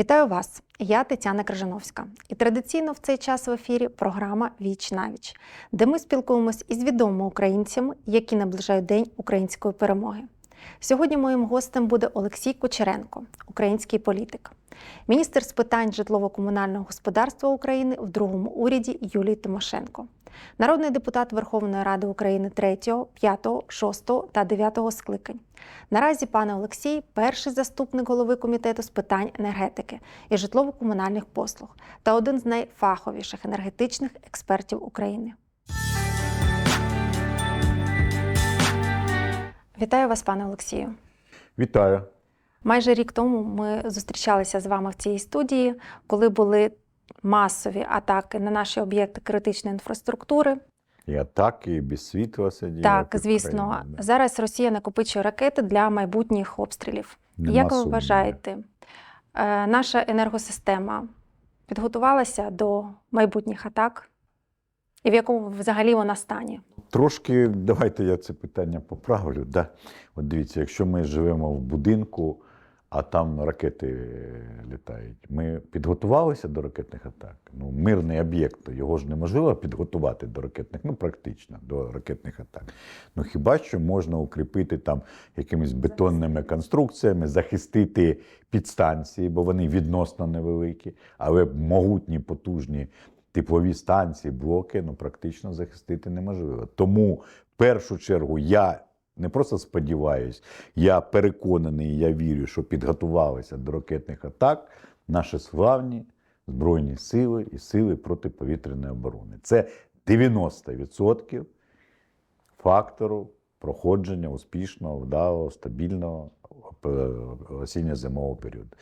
Вітаю вас! Я Тетяна Крижановська. І традиційно в цей час в ефірі програма Віч на віч, де ми спілкуємось із відомими українцями, які наближають День української перемоги. Сьогодні моїм гостем буде Олексій Кучеренко, український політик, міністр з питань житлово-комунального господарства України в другому уряді Юлії Тимошенко, народний депутат Верховної Ради України 3, 5, 6 та 9 скликань. Наразі пане Олексій перший заступник голови комітету з питань енергетики і житлово-комунальних послуг та один з найфаховіших енергетичних експертів України. Вітаю вас, пане Олексію. Вітаю. Майже рік тому ми зустрічалися з вами в цій студії, коли були масові атаки на наші об'єкти критичної інфраструктури. І атаки, і без світла сиділи. Так, звісно, Україною, да. зараз Росія накопичує ракети для майбутніх обстрілів. Нема Як ви вважаєте, е, наша енергосистема підготувалася до майбутніх атак? І в якому взагалі вона стані? Трошки давайте я це питання поправлю. Да? От дивіться, якщо ми живемо в будинку, а там ракети літають, ми підготувалися до ракетних атак. Ну, мирний об'єкт, його ж неможливо підготувати до ракетних, ну практично до ракетних атак. Ну хіба що можна укріпити там якимись бетонними конструкціями, захистити підстанції, бо вони відносно невеликі, але могутні, потужні теплові станції, блоки ну практично захистити неможливо. Тому в першу чергу я не просто сподіваюсь, я переконаний, я вірю, що підготувалися до ракетних атак наші славні збройні сили і сили протиповітряної оборони. Це 90% фактору проходження успішного, вдалого, стабільного е, осінньо-зимового періоду.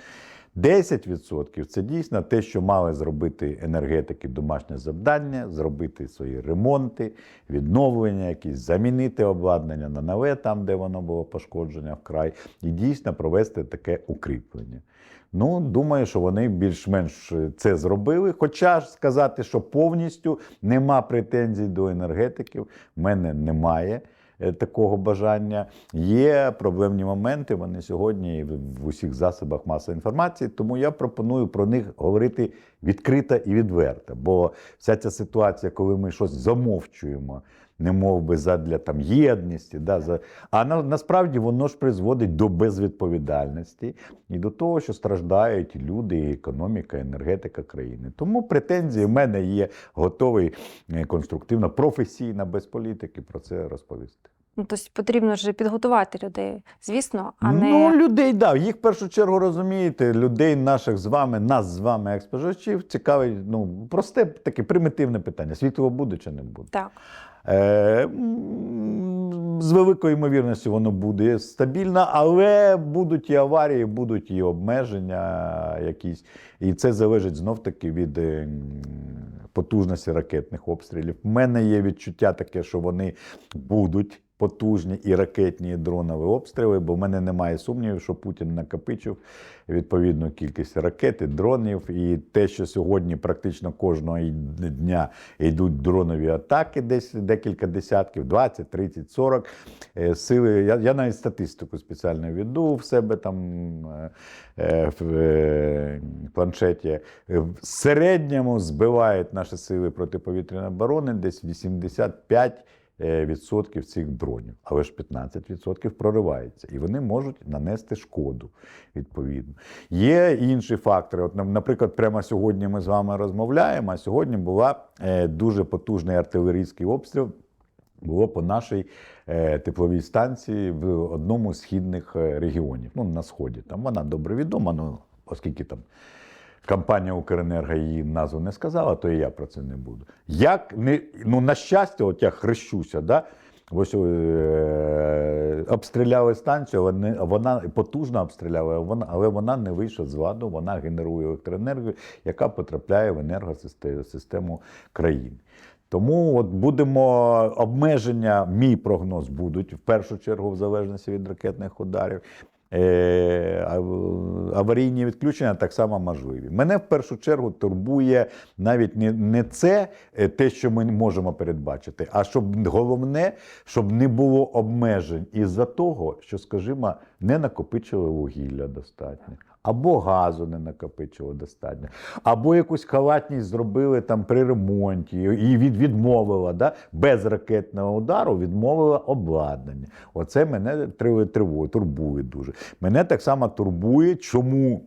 10% це дійсно те, що мали зробити енергетики домашнє завдання, зробити свої ремонти, відновлення, якісь замінити обладнання на нове, там, де воно було пошкодження вкрай, і дійсно провести таке укріплення. Ну, думаю, що вони більш-менш це зробили. Хоча ж сказати, що повністю нема претензій до енергетиків, в мене немає такого бажання. Є проблемні моменти, вони сьогодні в усіх засобах масової інформації, тому я пропоную про них говорити відкрито і відверто. Бо вся ця ситуація, коли ми щось замовчуємо, не мов би задля там єдності, да, за... а на, насправді воно ж призводить до безвідповідальності і до того, що страждають люди, і економіка, енергетика країни. Тому претензії в мене є готовий е, конструктивно, професійно, без політики про це розповісти. Ну, тобто потрібно ж підготувати людей, звісно, а не Ну, людей, да. Їх в першу чергу розумієте, людей наших з вами, нас з вами, як споживачів, цікавить ну, просте таке примітивне питання: світло буде чи не буде? так. Е, з великою ймовірністю воно буде стабільно, але будуть і аварії, будуть і обмеження якісь. І це залежить знов-таки від е, потужності ракетних обстрілів. У мене є відчуття таке, що вони будуть. Потужні і ракетні, і дронові обстріли, бо в мене немає сумнівів, що Путін накопичив відповідну кількість ракет і дронів. І те, що сьогодні практично кожного дня йдуть дронові атаки, десь декілька десятків, 20, 30, 40 е, сили. Я, я навіть статистику спеціально веду в себе там е, е, в е, планшеті. В середньому збивають наші сили протиповітряної оборони десь 85 е, відсотків цих дронів, але ж 15% проривається, і вони можуть нанести шкоду відповідно. Є інші фактори. От, наприклад, прямо сьогодні ми з вами розмовляємо. А сьогодні була е, дуже потужний артилерійський обстріл. Було по нашій е, тепловій станції в одному з східних е, регіонів, ну на сході. Там вона добре відома, ну оскільки там компанія Укренерго її назву не сказала, то і я про це не буду. Як не ну на щастя, от я хрещуся, да. Ось е, обстріляли станцію, вони, вона потужно обстріляла, вона, але вона не вийшла з ладу, вона генерує електроенергію, яка потрапляє в енергосистему країни. Тому от будемо обмеження, мій прогноз будуть в першу чергу в залежності від ракетних ударів. Е, ав- аварійні відключення так само можливі. Мене в першу чергу турбує навіть не, не це, е, те, що ми можемо передбачити, а щоб головне, щоб не було обмежень із-за того, що, скажімо, не накопичили вугілля достатньо. Або газу не накопичило достатньо, або якусь халатність зробили там при ремонті і від, відмовила да? без ракетного удару, відмовила обладнання. Оце мене тривоє, турбує дуже. Мене так само турбує, чому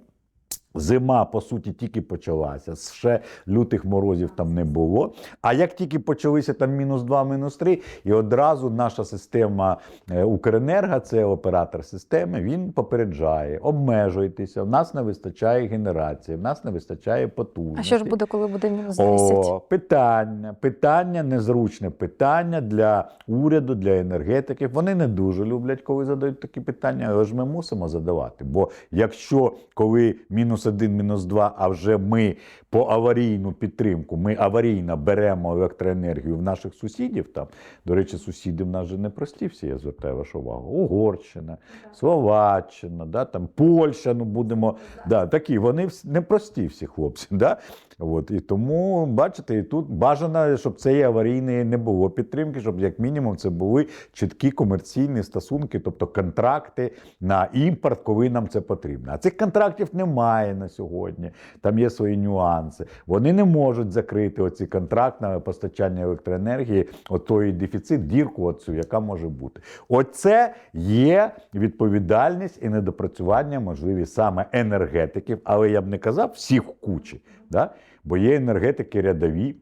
Зима, по суті, тільки почалася. Ще лютих морозів там не було. А як тільки почалися там мінус 2, мінус 3, і одразу наша система е, Укренерго, це оператор системи, він попереджає, обмежуйтеся, в нас не вистачає генерації, в нас не вистачає потужності. А що ж буде, коли буде мінус 10? О, питання, питання, незручне питання для уряду, для енергетиків. Вони не дуже люблять, коли задають такі питання, але ж ми мусимо задавати. Бо якщо коли мінус один, мінус два, а вже ми по аварійну підтримку, ми аварійно беремо електроенергію в наших сусідів. Там, до речі, сусіди в нас же не прості всі, я звертаю вашу увагу. Угорщина, Словаччина, да, там Польща, ну будемо да, такі, вони вс- непрості всі хлопці. Да? От, і тому, бачите, і тут бажано, щоб цієї аварійної не було підтримки, щоб як мінімум це були чіткі комерційні стосунки, тобто контракти на імпорт, коли нам це потрібно. А цих контрактів немає на сьогодні. Там є свої нюанси. Вони не можуть закрити оці контракт на постачання електроенергії, отой дефіцит, дірку, оцю, яка може бути. Оце є відповідальність і недопрацювання можливі саме енергетиків, але я б не казав всіх кучі. Да? Бо є енергетики рядові,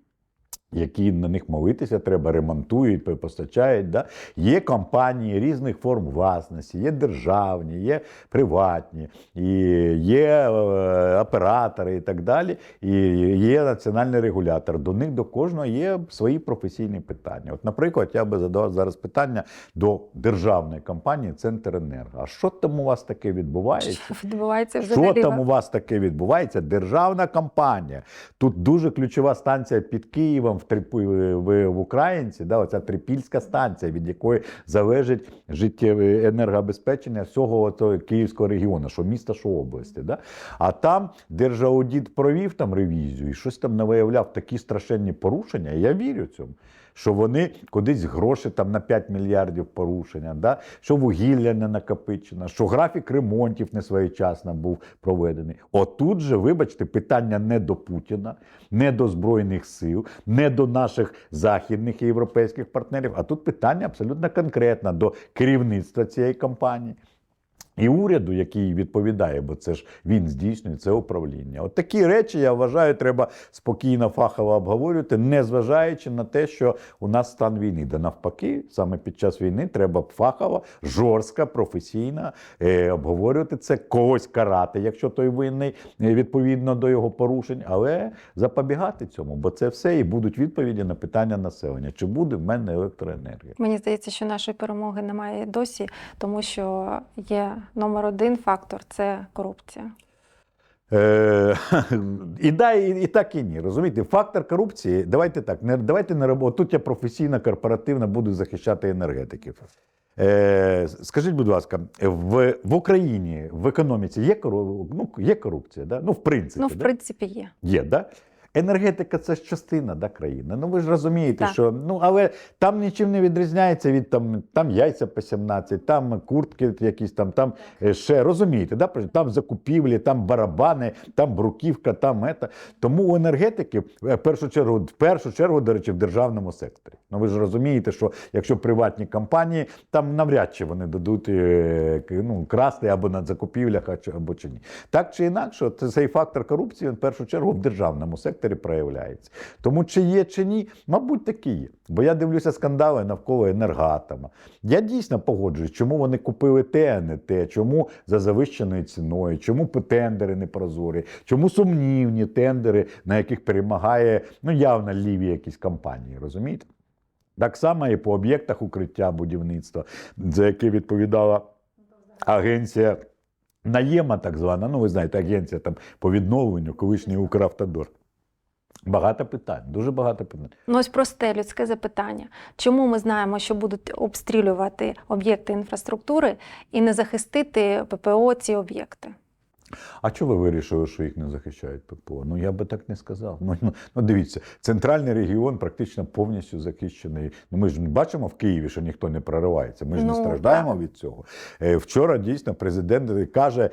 які на них молитися треба, ремонтують, постачають. Да? Є компанії різних форм власності, є державні, є приватні, і є е, оператори і так далі. І є національний регулятор. До них до кожного є свої професійні питання. От, наприклад, я би задавав зараз питання до державної компанії Центренерго. А що там у вас таке відбувається? Що відбувається Що взагалі? там у вас таке відбувається? Державна компанія. Тут дуже ключова станція під Києвом в, Трипу- в, Українці, да, оця трипільська станція, від якої залежить життєве енергобезпечення всього Київського регіону, що міста, що області. Да? А там Держаудіт провів там ревізію і щось там не виявляв такі страшенні порушення. Я вірю цьому. Що вони кудись гроші там на 5 мільярдів порушення, да? що вугілля не накопичено, що графік ремонтів не своєчасно був проведений. Отут же, вибачте, питання не до Путіна, не до Збройних сил, не до наших західних і європейських партнерів, а тут питання абсолютно конкретне до керівництва цієї компанії. І уряду, який відповідає, бо це ж він здійснює це управління. От такі речі, я вважаю, треба спокійно, фахово обговорювати, не зважаючи на те, що у нас стан війни. Да навпаки, саме під час війни треба фахово, жорстко, професійно е, обговорювати це, когось карати, якщо той винний е, відповідно до його порушень, але запобігати цьому, бо це все і будуть відповіді на питання населення: чи буде в мене електроенергія? Мені здається, що нашої перемоги немає досі, тому що є номер один фактор це корупція. Е, і да, і, і так, і ні. Розумієте, фактор корупції, давайте так, не, давайте не робимо. Тут я професійно, корпоративно буду захищати енергетиків. Е, скажіть, будь ласка, в, в Україні в економіці є, кору- ну, є корупція? Да? Ну, в принципі, Ну, в да? принципі, є. Є, да? Енергетика це ж частина да, країни. Ну ви ж розумієте, Так. що ну але там нічим не відрізняється від там, там яйця по 17, там куртки якісь там, там е, ще розумієте, да? там закупівлі, там барабани, там бруківка, там ета. Тому у енергетики е, в першу чергу, в першу чергу, до речі, в державному секторі. Ну ви ж розумієте, що якщо приватні компанії, там навряд чи вони дадуть е, ну, красти або на закупівлях, або чи ні. Так чи інакше, цей фактор корупції він в першу чергу в державному секторі проявляється. Тому чи є, чи ні, мабуть, такі є. Бо я дивлюся скандали навколо енергатома. Я дійсно погоджуюсь, чому вони купили те, а не те, чому за завищеною ціною, чому тендери не прозорі, чому сумнівні тендери, на яких перемагає ну, явно ліві якісь компанії, розумієте? Так само і по об'єктах укриття будівництва, за яке відповідала агенція наєма, так звана. Ну, ви знаєте, агенція там по відновленню, колишній Укравтодор. Багато питань, дуже багато питань. Ну, ось просте людське запитання. Чому ми знаємо, що будуть обстрілювати об'єкти інфраструктури і не захистити ППО ці об'єкти? А чого ви вирішили, що їх не захищають ППО? Ну я би так не сказав. Ну, ну, ну дивіться, центральний регіон практично повністю захищений. Ну ми ж бачимо в Києві, що ніхто не проривається. Ми ж не Ну, страждаємо від цього. Е, Вчора дійсно президент каже.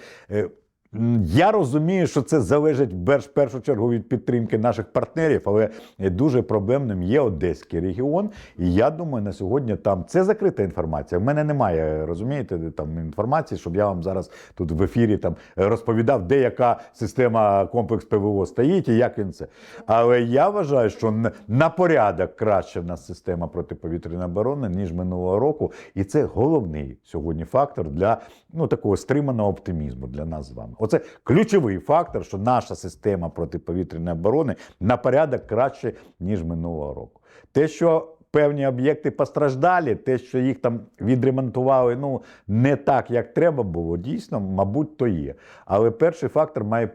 Я розумію, що це залежить в першу чергу від підтримки наших партнерів, але дуже проблемним є Одеський регіон. І я думаю, на сьогодні там це закрита інформація. В мене немає, розумієте, там інформації, щоб я вам зараз тут в ефірі там розповідав, де яка система комплекс ПВО стоїть і як він це. Але я вважаю, що на порядок краще в нас система протиповітряної оборони, ніж минулого року. І це головний сьогодні фактор для ну, такого стриманого оптимізму для нас з вами. Оце ключовий фактор, що наша система протиповітряної оборони на порядок краще, ніж минулого року. Те, що певні об'єкти постраждалі, те, що їх там відремонтували ну, не так, як треба було, дійсно, мабуть, то є. Але перший фактор має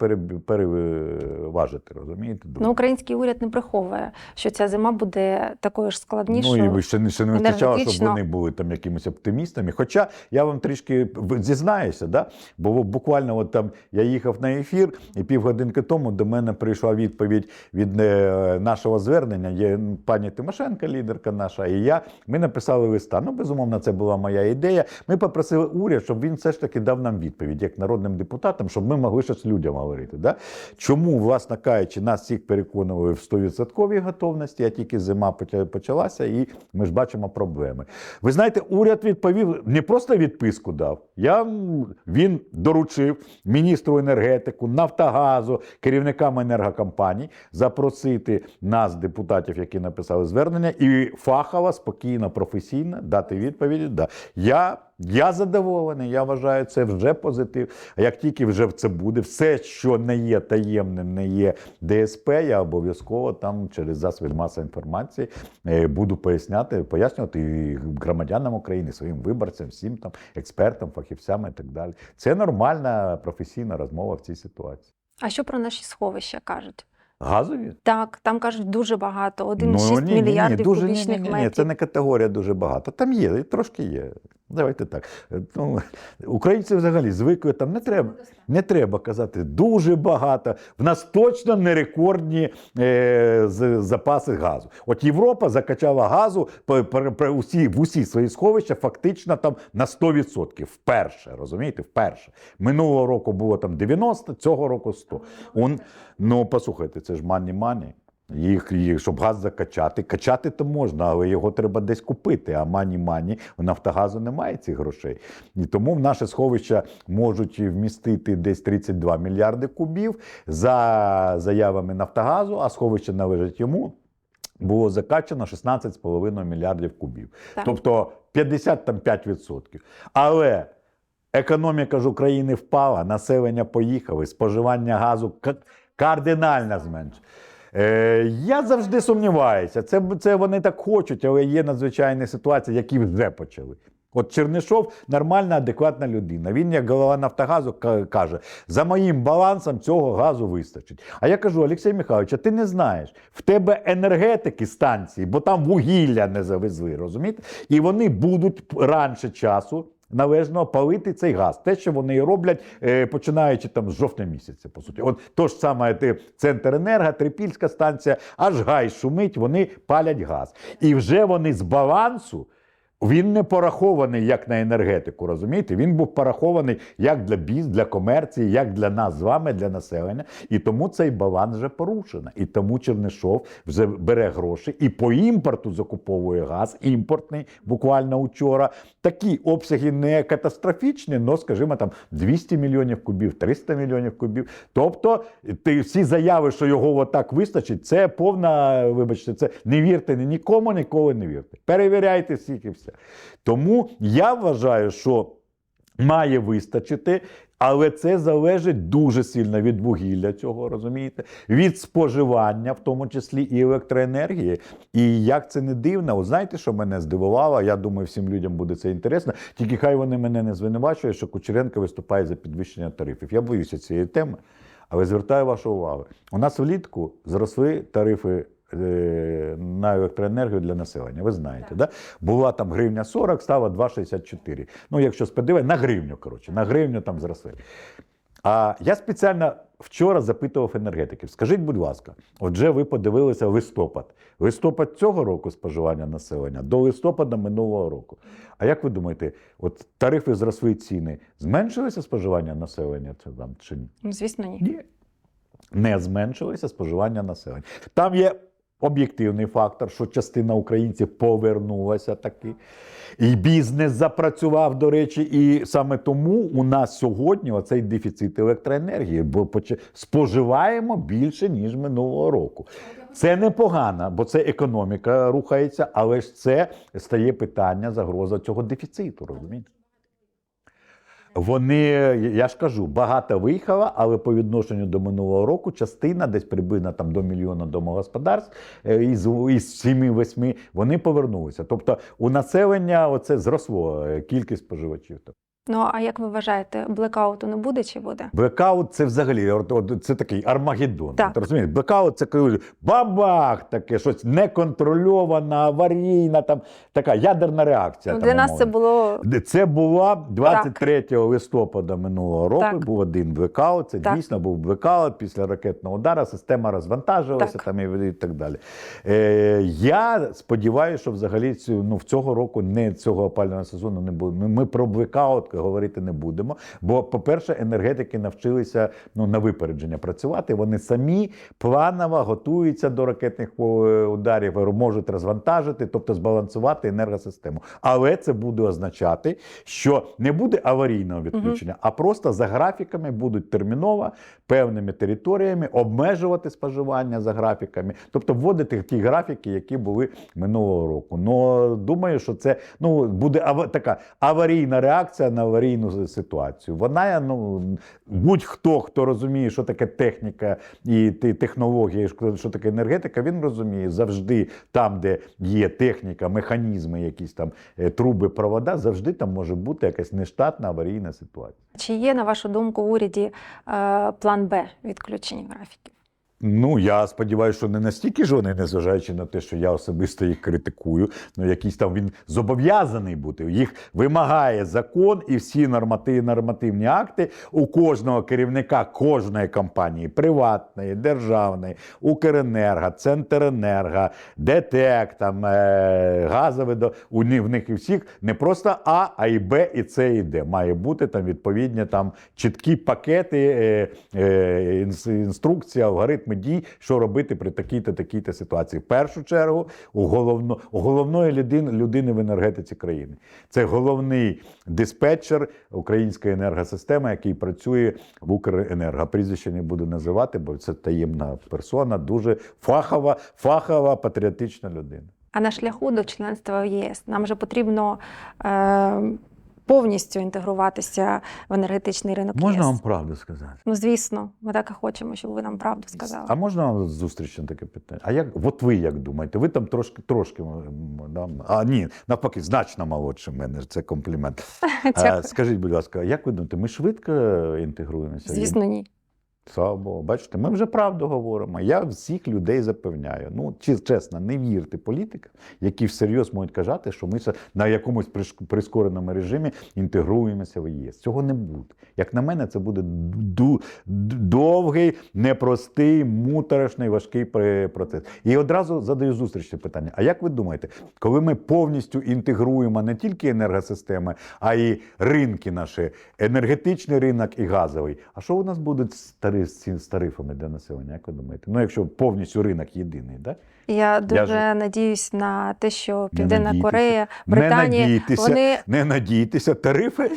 переважити, розумієте? Ну, український уряд не приховує, що ця зима буде такою ж складнішою. Ну і ви ще не ще не вистачало, щоб вони були там якимись оптимістами. Хоча я вам трішки зізнаюся, да? бо буквально от там я їхав на ефір, і півгодинки тому до мене прийшла відповідь від е, нашого звернення. Є пані Тимошенко, лідерка наша, і я. Ми написали листа. Ну, безумовно, це була моя ідея. Ми попросили уряд, щоб він все ж таки дав нам відповідь як народним депутатам, щоб ми могли щось людям говорити. Да? Чому, власне кажучи, нас всіх переконували в 100% готовності, а тільки зима почалася, і ми ж бачимо проблеми. Ви знаєте, уряд відповів не просто відписку дав. Я, він доручив міністру енергетику, Нафтогазу, керівникам енергокомпаній запросити нас, депутатів, які написали звернення, і фахово, спокійно, професійно дати відповіді. Да. Я я задоволений, я вважаю, це вже позитив. А як тільки вже це буде, все, що не є таємним, не є ДСП, я обов'язково там через засоби масової інформації е, буду поясняти, пояснювати і громадянам України, своїм виборцям, всім там експертам, фахівцям і так далі. Це нормальна професійна розмова в цій ситуації. А що про наші сховища кажуть? Газові? Так, там кажуть дуже багато, 1,6 Ну, ні, ні, ні, мільярдів дуже, кубічних ні, ні, ні, метрів. Це не категорія дуже багато. Там є, трошки є. Давайте так. Е, Ну, українці взагалі звикли, там не треба, не треба казати дуже багато. В нас точно не рекордні е, з- запаси газу. От Європа закачала газу по, по, по усі, в усі свої сховища фактично там на 100%. Вперше, розумієте? Вперше. Минулого року було там 90, цього року 100. Он, ну, послухайте, це ж мані-мані. Їх, їх, щоб газ закачати. Качати то можна, але його треба десь купити. А мані-мані у Нафтогазу немає цих грошей. І тому в наше сховища можуть вмістити десь 32 мільярди кубів за заявами Нафтогазу, а сховище належить йому. Було закачано 16,5 мільярдів кубів. Так. Тобто 55%. Але економіка ж України впала, населення поїхали, споживання газу ка- кардинально зменшилось. Е, я завжди сумніваюся. Це, це вони так хочуть, але є надзвичайні ситуації, які вже почали. От Чернишов нормальна, адекватна людина. Він, як голова Нафтогазу, каже: за моїм балансом цього газу вистачить. А я кажу, Олексій Михайлович, а ти не знаєш, в тебе енергетики станції, бо там вугілля не завезли, розумієте? І вони будуть раніше часу. Належно палити цей газ. Те, що вони роблять, е, починаючи там з жовтня місяця, по суті. От то ж саме ти, центр енерго, Трипільська станція, аж гай шумить, вони палять газ. І вже вони з балансу. Він не порахований як на енергетику, розумієте? Він був порахований як для біз, для комерції, як для нас з вами, для населення. І тому цей баланс вже порушено. І тому Чернишов вже бере гроші і по імпорту закуповує газ, імпортний, буквально учора. Такі обсяги не катастрофічні, але, скажімо, там 200 мільйонів кубів, 300 мільйонів кубів. Тобто, ти всі заяви, що його отак вистачить, це повна, вибачте, це не вірте ні нікому, ніколи не вірте. Перевіряйте всіх і все. Тому я вважаю, що має вистачити. Але це залежить дуже сильно від вугілля цього, розумієте, від споживання, в тому числі і електроенергії. І як це не дивно, от знаєте, що мене здивувало? Я думаю, всім людям буде це інтересно. Тільки хай вони мене не звинувачують, що Кучеренко виступає за підвищення тарифів. Я боюся цієї теми, але звертаю вашу увагу. У нас влітку зросли тарифи. Е, На електроенергію для населення, ви знаєте, да? була там гривня 40, стала 2,64. Ну, якщо з ПДВ, на гривню, коротше, на гривню там зросли. А я спеціально вчора запитував енергетиків. Скажіть, будь ласка, отже, ви подивилися листопад. Листопад цього року споживання населення до листопада минулого року. А як ви думаєте, от тарифи зросли ціни, зменшилося споживання населення там чи ні? Ну, звісно, ні. Ні. Не зменшилося споживання населення. Там є об'єктивний фактор, що частина українців повернулася таки. І бізнес запрацював, до речі, і саме тому у нас сьогодні оцей дефіцит електроенергії, бо споживаємо більше, ніж минулого року. Це непогано, бо це економіка рухається, але ж це стає питання загроза цього дефіциту, розумієте? Вони, я ж кажу, багато виїхала, але по відношенню до минулого року частина, десь приблизно там до мільйона домогосподарств е, із, із 7-8, вони повернулися. Тобто у населення оце зросло е, кількість споживачів. Ну а як ви вважаєте, блекауту не буде чи буде? Блекаут це взагалі от- от це такий армагеддон. Так. От Розумієте? Блекаут це коли бабах, таке щось неконтрольована, аварійна, там така ядерна реакція. Ну, там, для нас це було Це була 23 листопада минулого року. Так. Був один блекаут. Це Так. дійсно був блекаут після ракетного удару. Система розвантажилася Так. там і, і так далі. Е, я сподіваюся, що взагалі цю, ну, в цього року не цього опалювального сезону не буде. Ми, ми про блекаут говорити не будемо. Бо, по-перше, енергетики навчилися ну, на випередження працювати. Вони самі планово готуються до ракетних е, ударів, можуть розвантажити, тобто збалансувати енергосистему. Але це буде означати, що не буде аварійного відключення, а просто за графіками будуть терміново певними територіями обмежувати споживання за графіками, тобто вводити ті графіки, які були минулого року. Ну думаю, що це ну буде ава- така аварійна реакція на аварійну ситуацію. Вона ну будь-хто, хто розуміє, що таке техніка і що що таке енергетика, він розуміє завжди там, де є техніка, механізми, якісь там е, труби, провода, завжди там може бути якась нештатна аварійна ситуація. чи є на вашу думку в уряді е, план Б відключення графіків? Ну, я сподіваюся, що не настільки ж вони, незважаючи на те, що я особисто їх критикую, ну якийсь там він зобов'язаний бути. Їх вимагає закон і всі нормативні, нормативні акти у кожного керівника кожної компанії, приватної, державної, Укренерго, Центренерго, ДТЕК, там е, газове до у них в них і всіх не просто А, а і Б, і С, і Д. Має бути там відповідні там чіткі пакети, е, е, інс- інструкції, алгоритми дій, що робити при такій-то такій-то ситуації. В першу чергу у головно у головної людини, людини в енергетиці країни. Це головний диспетчер української енергосистеми, який працює в Укренерго. Прізвище не буду називати, бо це таємна персона, дуже фахова, фахова, патріотична людина. А на шляху до членства в ЄС нам же потрібно е, повністю інтегруватися в енергетичний ринок Можна ЄС. вам правду сказати? Ну, звісно, ми так і хочемо, щоб ви нам правду сказали. А можна вам зустріч на таке питання? А як от ви як думаєте? Ви там трошки трошки да? а ні, навпаки, значно молодше мене. Це комплімент. Скажіть, будь ласка, як ви думаєте, ми швидко інтегруємося? Звісно, ні. Богу, бачите, ми вже правду говоримо. Я всіх людей запевняю. Ну, чесно, не вірте політикам, які всерйоз можуть казати, що ми на якомусь прискореному режимі інтегруємося в ЄС. Цього не буде. Як на мене, це буде довгий, непростий, муторошний, важкий процес. І одразу задаю зустрічне питання: а як ви думаєте, коли ми повністю інтегруємо не тільки енергосистеми, а й ринки наші, енергетичний ринок і газовий, а що у нас буде з з цін з тарифами для населення? Як ви думаєте? Ну, якщо повністю ринок єдиний, да? Я дуже ж- надіюсь на те, що Південна. Корея, Не Британія, надійтеся. вони Не надійтеся, тарифи,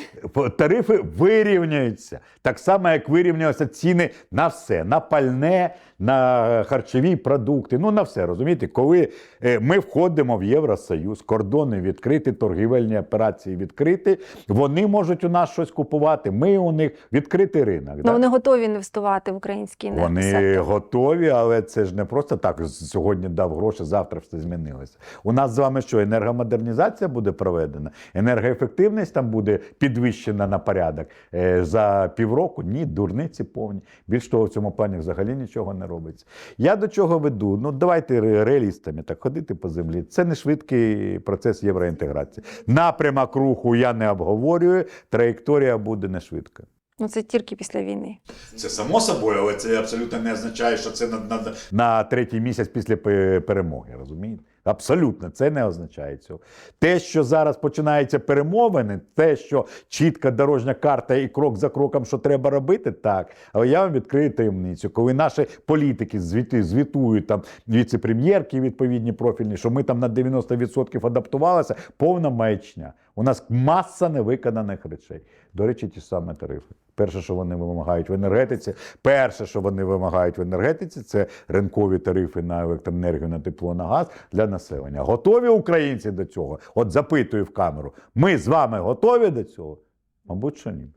тарифи вирівняються. Так само, як вирівнялися ціни на все: на пальне, на харчові продукти, ну на все. Розумієте, коли е, ми входимо в Євросоюз, кордони відкриті, торгівельні операції відкриті, вони можуть у нас щось купувати. Ми у них відкритий ринок. ну, вони готові інвестувати в український Вони готові, але це ж не просто так. Сьогодні дав гроші, завтра все змінилося. У нас з вами що? Енергомодернізація буде проведена, енергоефективність там буде підвищена на порядок Е, за півроку. Ні, дурниці повні. Більш того, в цьому плані взагалі нічого не робиться. Я до чого веду? Ну давайте реалістами так ходити по землі. Це не швидкий процес євроінтеграції. Напрямок руху я не обговорюю. Траєкторія буде не швидка. Ну це тільки після війни. Це само собою, але це абсолютно не означає, що це на, на, на третій місяць після перемоги. Розумієте? Абсолютно, це не означає цього. Те, що зараз починаються перемовини, те, що чітка дорожня карта і крок за кроком, що треба робити, так. Але я вам відкрию таємницю. Коли наші політики звіти, звітують там віце-прем'єрки відповідні профільні, що ми там на 90% адаптувалися, повна маячня. У нас маса невиконаних речей. До речі, ті ж самі тарифи. Перше, що вони вимагають в енергетиці, перше, що вони вимагають в енергетиці, це ринкові тарифи на електроенергію, на тепло, на газ для населення. Готові українці до цього? От запитую в камеру. Ми з вами готові до цього? Мабуть, що ні.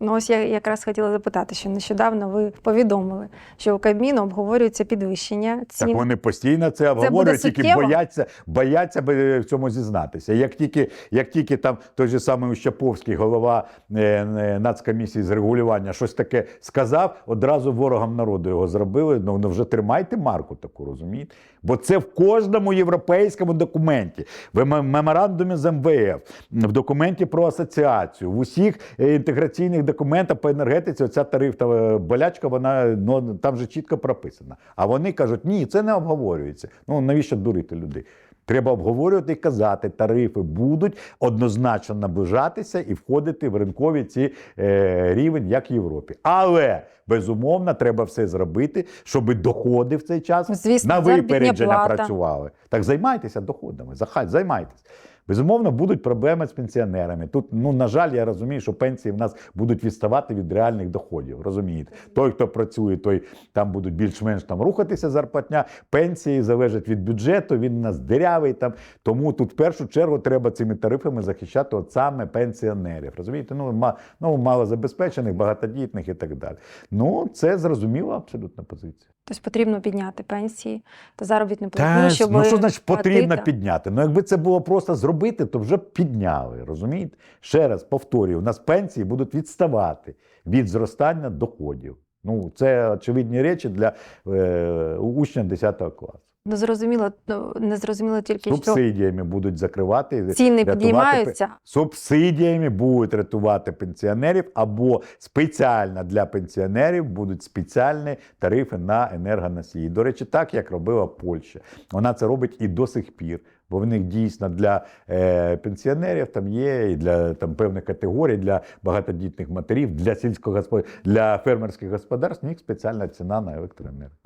Ну ось я якраз хотіла запитати, що нещодавно ви повідомили, що у Кабміну обговорюється підвищення цін. Так вони постійно це обговорюють, тільки бояться, бояться в цьому зізнатися. Як тільки, як тільки там той же самий Ущаповський, голова е, е, нацкомісії з регулювання, щось таке сказав, одразу ворогам народу його зробили. Ну, ну вже тримайте марку таку, розумієте? Бо це в кожному європейському документі, в меморандумі з МВФ, в документі про асоціацію, в усіх е, інтеграційних документах по енергетиці, оця тарифна болячка, вона ну, там же чітко прописана. А вони кажуть, ні, це не обговорюється. Ну навіщо дурити людей? Треба обговорювати і казати, тарифи будуть однозначно наближатися і входити в ринкові ці е, рівень, як в Європі. Але безумовно треба все зробити, щоб доходи в цей час Звісно, на випередження плата. працювали. Так займайтеся доходами, займайтеся. Безумовно, будуть проблеми з пенсіонерами. Тут, ну на жаль, я розумію, що пенсії в нас будуть відставати від реальних доходів. Розумієте, той, хто працює, той там будуть більш-менш там рухатися зарплатня. Пенсії залежать від бюджету. Він у нас дирявий там. Тому тут в першу чергу треба цими тарифами захищати от саме пенсіонерів. Розумієте, ну ма, ну малозабезпечених, багатодітних і так далі. Ну це зрозуміла абсолютна позиція. Тобто потрібно підняти пенсії та заробітну плату, щоб ну що значить потрібно платити. підняти? Ну якби це було просто зробити, то вже б підняли. Розумієте? Ще раз повторюю, у нас пенсії будуть відставати від зростання доходів. Ну це очевидні речі для е, учня 10 класу. Ну, зрозуміло, ну, не зрозуміло тільки, що Субсидіями будуть закривати ціни піднімаються. Субсидіями будуть рятувати пенсіонерів або спеціально для пенсіонерів будуть спеціальні тарифи на енергоносії. До речі, так як робила Польща. Вона це робить і до сих пір. Бо в них дійсно для е, пенсіонерів там є і для там певних категорій, для багатодітних матерів, для сільського для фермерських господарств. У них спеціальна ціна на електроенергію.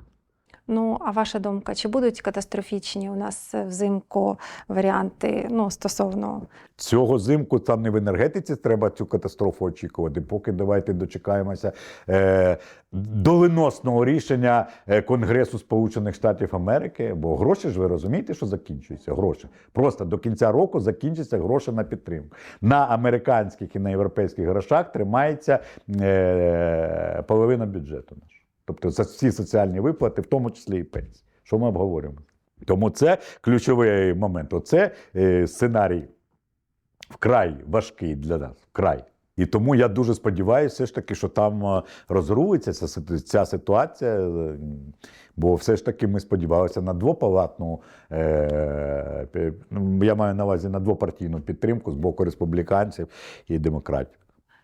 Ну, а ваша думка, чи будуть катастрофічні у нас е, взимку варіанти ну, стосовно Цього зимку там не в енергетиці треба цю катастрофу очікувати. Поки давайте дочекаємося е, доленосного рішення е, Конгресу Сполучених Штатів Америки. Бо гроші ж ви розумієте, що закінчуються. Гроші просто до кінця року закінчаться гроші на підтримку. На американських і на європейських грошах тримається е, половина бюджету. Тобто за всі соціальні виплати, в тому числі і пенсії. Що ми обговорюємо? Тому це ключовий момент. Оце е, сценарій вкрай важкий для нас. Вкрай. І тому я дуже сподіваюся, ж таки, що там е, розрулиться ця, ця ситуація. е, Бо все ж таки ми сподівалися на двопалатну, е, ну, я маю на увазі на двопартійну підтримку з боку республіканців і демократів.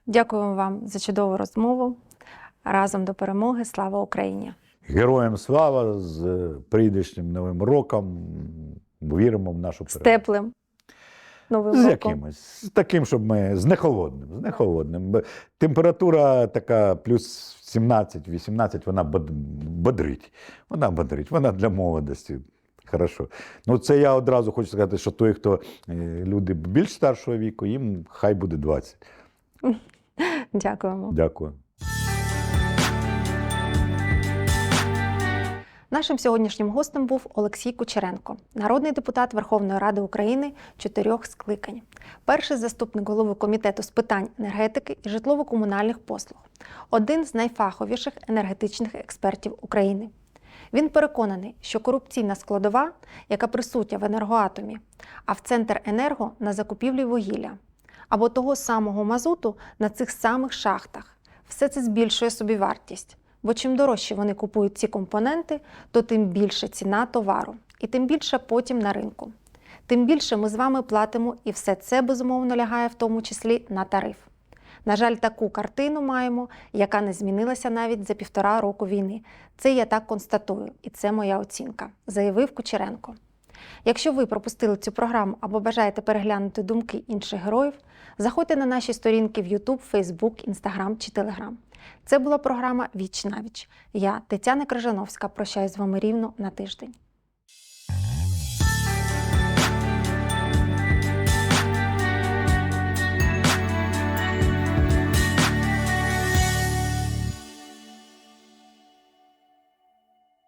дякуємо вам за чудову розмову. Разом до перемоги. Слава Україні! Героям слава з прийдешнім новим роком. Віримо в нашу З теплим новим З якимось, з таким, щоб ми з нехолодним, з нехолодним. Температура така плюс 17-18, вона бодрить. Вона бодрить, вона для молодості. Хорошо. Ну, це я одразу хочу сказати, що той, хто е, люди більш старшого віку, їм хай буде 20. Дякуємо. Дякую. Нашим сьогоднішнім гостем був Олексій Кучеренко, народний депутат Верховної Ради України чотирьох скликань, перший заступник голови комітету з питань енергетики і житлово-комунальних послуг, один з найфаховіших енергетичних експертів України. Він переконаний, що корупційна складова, яка присутня в енергоатомі, а в центр енерго на закупівлі вугілля або того самого мазуту на цих самих шахтах, все це збільшує собівартість. Бо чим дорожче вони купують ці компоненти, то тим більше ціна товару, і тим більше потім на ринку. Тим більше ми з вами платимо, і все це безумовно лягає в тому числі на тариф. На жаль, таку картину маємо, яка не змінилася навіть за півтора року війни. Це я так констатую, і це моя оцінка, заявив Кучеренко. Якщо ви пропустили цю програму або бажаєте переглянути думки інших героїв, заходьте на наші сторінки в YouTube, Facebook, Instagram чи Telegram. Це була програма Віч на віч. Я, Тетяна Крижановська, прощаюсь з вами рівно на тиждень.